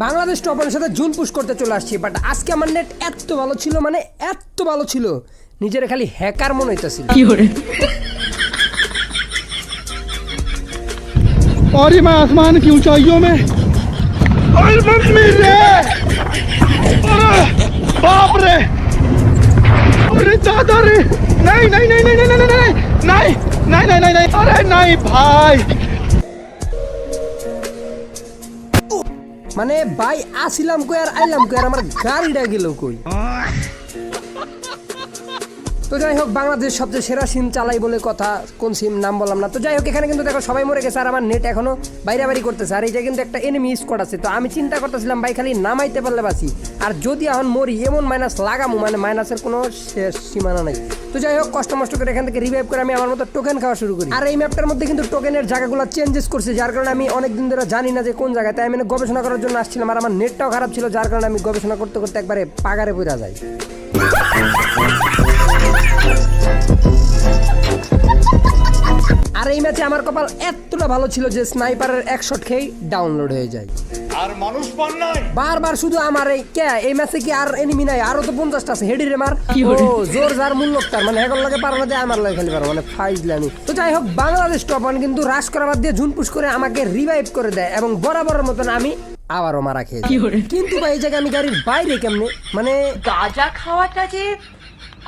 বাংলাদেশ টপারের সাথে zone push করতে চলে আসছি বাট আজকে আমার নেট এত ভালো ছিল মানে এত ভালো ছিল নিজের খালি হ্যাকার মনে হইতেছিল और ये मैं आसमान की ऊंचाइयों में और मम्मी रे अरे बाप रे अरे दादा रे नहीं नहीं नहीं नहीं नहीं नहीं नहीं नहीं नहीं नहीं नहीं नहीं अरे नहीं भाई মানে ভাই আসিলাম কই আর আইলাম কই আর আমার গাড়িটা গেল কই? তো যাই হোক বাংলাদেশ সবচেয়ে সেরা সিম চালাই বলে কথা, কোন সিম নাম বললাম না। তো যাই হোক, এখানে কিন্তু দেখো সবাই মরে গেছে, আর আমার নেট এখনও বাইরে বাড়ি করতেছে। আর এইটা কিন্তু একটা এনিমি স্কোয়াড আছে, তো আমি চিন্তা করতেছিলাম, ভাই, খালি নামাইতে পারলে বাসি আর যদি এখন মরি, এমন মাইনাস লাগামো মানে মাইনাসের কোনো শেষ সীমানা নাই। তো যাই হোক, কষ্ট মষ্ট করে এখান থেকে রিভাইভ করে আমি আমার মতো টোকেন খাওয়া শুরু করি। আর এই ম্যাপটার মধ্যে কিন্তু টোকেনের জায়গাগুলো চেঞ্জেস করছে, যার কারণে আমি অনেক দিন ধরে জানি না যে কোন জায়গায়। তাই আমি গবেষণা করার জন্য আসছিলাম, আর আমার নেটটাও খারাপ ছিল, যার কারণে আমি গবেষণা করতে করতে একবারে পাগারে পড়া যায় আর এই ম্যাচে আমার কপাল এতটা ভালো ছিল যে স্নাইপারের এক শট খেয়েই ডাউনলোড হয়ে যায়। আর মানুষ পান নাই। বারবার শুধু আমার এই কে এই ম্যাচে কি আর এনিমি নাই? আরও তো পঞ্চাশটা আছে। হেডি রে মার। ও জোর যার মূল্য তার মানে এখন লাগে পারো না দিয়ে আমার লাগে খালি পারো। মানে ফাইজলামি। তো যাই হোক বাংলাদেশ টপান কিন্তু রাশ করা বাদ দিয়ে ঝুনপুশ করে আমাকে রিভাইভ করে দেয় এবং বরাবরের মতন আমি আবারও মারা খেয়ে কিন্তু ভাই এই জায়গায় আমি গাড়ির বাইরে কেমনে? মানে গাঁজা খাওয়াটা যে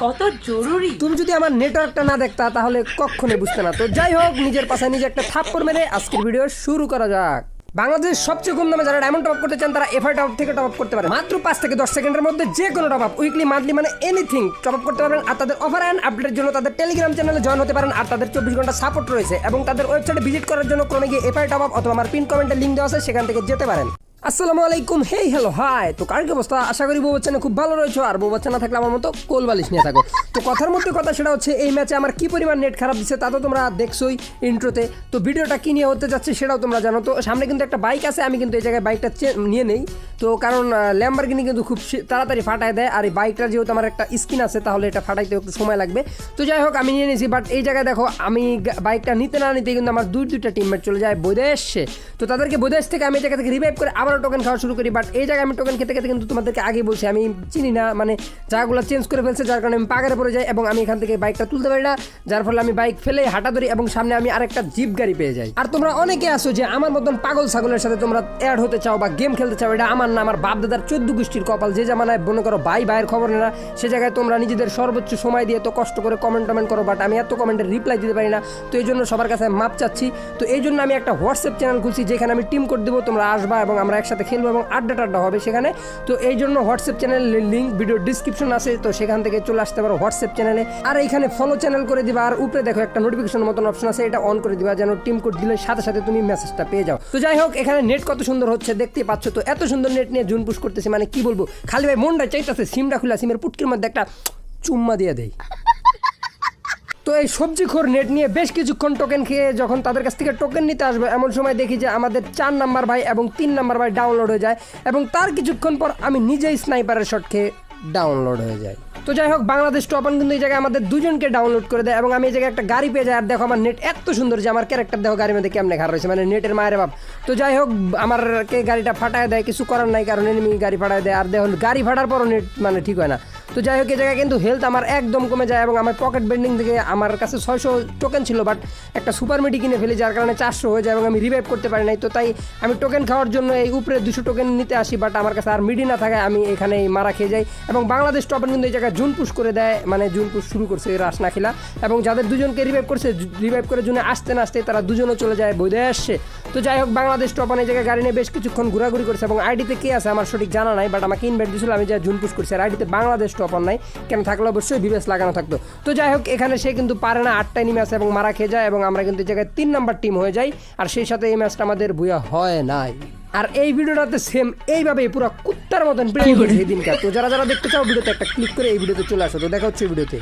কত জরুরি? তুমি যদি আমার নেটওয়ার্কটা না দেখতা তাহলে কখনোই বুঝতে না। তো যাই হোক নিজের পাশে নিজে একটা থাপ্পড় মেরে আজকের ভিডিও শুরু করা যাক। বাংলাদেশ সবচেয়ে কম দামে যারা ডায়মন্ড টপ করতে চান তারা এফআই টপ থেকে টপ করতে পারে। মাত্র পাঁচ থেকে দশ সেকেন্ডের মধ্যে যে কোনো টপ আপ উইকলি মান্থলি মানে এনিথিং টপ আপ করতে পারবেন। আর তাদের অফার অ্যান্ড আপডেটের জন্য তাদের টেলিগ্রাম চ্যানেলে জয়েন হতে পারেন। আর তাদের চব্বিশ ঘণ্টা সাপোর্ট রয়েছে। এবং তাদের ওয়েবসাইটে ভিজিট করার জন্য ক্রমে গিয়ে এফআই টপ আপ অথবা আমার পিন কমেন্টে লিঙ্ক দেওয়া আছে সেখান থেকে যেতে পারেন। আসসালামু আলাইকুম। Hey, hello, hi. তো কার কি অবস্থা? আশা করি বউ বাচ্চা খুব ভালো রয়েছে। আর বউ বাচ্চা না থাকলে আমার মতো কোল বালিশ নিয়ে থাকো। তো কথার মধ্যে কথা সেটা হচ্ছে, এই ম্যাচে আমার কি পরিমাণ নেট খারাপ দিচ্ছে তা তো তোমরা দেখছোই ইন্ট্রোতে তো ভিডিওটা কি নিয়ে হতে যাচ্ছে সেটাও তোমরা জানো। তো সামনে কিন্তু একটা বাইক আছে, আমি কিন্তু এই জায়গায় বাইকটা নিয়ে নেই। তো কারণ ল্যাম্বারগিনি কিন্তু খুব তাড়াতাড়ি ফাটায় দেয়। আর এই বাইকটার যেহেতু আমার একটা স্কিন আছে, তাহলে এটা ফাটাইতে একটু সময় লাগবে। তো যাই হোক, আমি নিয়ে নিয়েছি। বাট এই জায়গায় দেখো, আমি বাইকটা নিতে না নিতে কিন্তু আমার দুই দুইটা টিমমেট চলে যায় বৈদেশে। তো তাদেরকে বৈদেশ থেকে আমি এই জায়গা থেকে রিভাইভ করে আবারও টোকেন খাওয়া শুরু করি বাট এই জায়গায় আমি টোকেন খেতে খেতে কিন্তু তোমাদেরকে আগে বলছি, আমি চিনি না মানে জায়গাগুলো চেঞ্জ করে ফেলছে, যার কারণে আমি পাগারে পড়ে যাই এবং আমি এখান থেকে বাইকটা তুলতে পারি না, যার ফলে আমি বাইক ফেলে হাঁটা ধরি এবং সামনে আমি আরেকটা জিপ গাড়ি পেয়ে যাই। আর তোমরা অনেকে আসো যে আমার মতন পাগল ছাগলের সাথে তোমরা অ্যাড হতে চাও বা গেম খেলতে চাও, এটা আমার না, আমার বাপ দাদার চোদ্দ গোষ্ঠীর কপাল, যে জামানায় মনে করো ভাই ভাইয়ের খবর না, সে জায়গায় তোমরা নিজেদের সর্বোচ্চ সময় দিয়ে তো কষ্ট করে কমেন্ট টমেন্ট করো বাট আমি এত কমেন্টের রিপ্লাই দিতে পারি না, তো এই জন্য সবার কাছে মাপ চাচ্ছি, তো এই জন্য আমি একটা হোয়াটসঅ্যাপ চ্যানেল খুলছি, যেখানে আমি টিম কোড দেবো, তোমরা আসবা এবং আমরা একসাথে খেলব এবং আড্ডা টাড্ডা হবে সেখানে। তো এই জন্য হোয়াটসঅ্যাপ চ্যানেলের লিঙ্ক ভিডিও ডিসক্রিপশন আছে, তো সেখান থেকে চলে আসতে পারো হোয়াটসঅ্যাপ চ্যানেলে আর এইখানে ফলো চ্যানেল করে দিবা, আর উপরে দেখো একটা নোটিফিকেশন মতন অপশন আছে, এটা অন করে দিবা, যেন টিম কোড দিলে সাথে সাথে তুমি মেসেজটা পেয়ে যাও। তো যাই হোক, এখানে নেট কত সুন্দর হচ্ছে দেখতেই পাচ্ছ, তো এত সুন্দর নেট নিয়ে জুন পুশ করতেছি মানে কি বলব? খালি ভাই মনটা চাইতেছে, সিমটা খুলে সিমের পুটকির মধ্যে একটা চুম্মা দিয়ে দেয় তো এই সবজি খোর নেট নিয়ে বেশ কিছুক্ষণ টোকেন খেয়ে যখন তাদের কাছ থেকে টোকেন নিতে আসবে, এমন সময় দেখি যে আমাদের চার নাম্বার ভাই এবং তিন নাম্বার ভাই ডাউনলোড হয়ে যায় এবং তার কিছুক্ষণ পর আমি নিজেই স্নাইপারের শট খেয়ে ডাউনলোড হয়ে যায় তো যাই হোক, বাংলাদেশ টপান কিন্তু এই জায়গায় আমাদের দুজনকে ডাউনলোড করে দেয় এবং আমি এই জায়গায় একটা গাড়ি পেয়ে যাই। আর দেখো আমার নেট এত সুন্দর যে আমার ক্যারেক্টার দেখো গাড়ির মধ্যে কেমনে খারাপ রয়েছে মানে নেটের মায়ের বাপ। তো যাই হোক, আমারকে গাড়িটা ফাটায় দেয়, কিছু করার নাই কারণ এনিমি গাড়ি ফাটায় দেয়। আর দেখো, গাড়ি ফাটার পরও নেট মানে ঠিক হয় না। তো যাই হোক এই জায়গায় কিন্তু হেলথ আমার একদম কমে যায় এবং আমার পকেট বেন্ডিং থেকে আমার কাছে ছয়শো টোকেন ছিল বাট একটা সুপার মেডি কিনে ফেলি, যার কারণে চারশো হয়ে যায় এবং আমি রিভাইভ করতে পারি নাই। তো তাই আমি টোকেন খাওয়ার জন্য এই উপরে দুশো টোকেন নিতে আসি বাট আমার কাছে আর মিডি না থাকায় আমি এখানে মারা খেয়ে যাই। এবং বাংলাদেশ টপেন কিন্তু এই জায়গায় জুন পুশ করে দেয় মানে জুন পুশ শুরু করছে রাস না খেলা। এবং যাদের দুজনকে রিভাইভ করছে রিভাইভ করে জন্য আসতে না আসতে তারা দুজনও চলে যায়, বৈদেশে। তো যাই হোক বাংলাদেশ টপান এই জায়গায় গাড়ি নিয়ে বেশ কিছুক্ষণ ঘোরাঘুরি করছে এবং আইডিতে কে আছে আমার সঠিক জানা নাই বাট আমাকে ইনভাইট দিয়েছিল আমি যা জুন পুশ করছি আর আইডিতে বাংলাদেশ টপান নাই কেন থাকলে অবশ্যই বিবেস লাগানো থাকতো। তো যাই হোক এখানে সে কিন্তু পারে না আটটায় নিমে আসে এবং মারা খেয়ে যায় এবং আমরা কিন্তু এই জায়গায় তিন নাম্বার টিম হয়ে যাই আর সেই সাথে এই ম্যাচটা আমাদের বুয়া হয় নাই। আর এই ভিডিওটাতে সেম এইভাবে পুরো কুত্তার মতন প্রেম করেছে এই দিনকার তো যারা যারা দেখতে চাও ভিডিওতে একটা ক্লিক করে এই ভিডিওতে চলে আসো। তো দেখা হচ্ছে ভিডিওতে।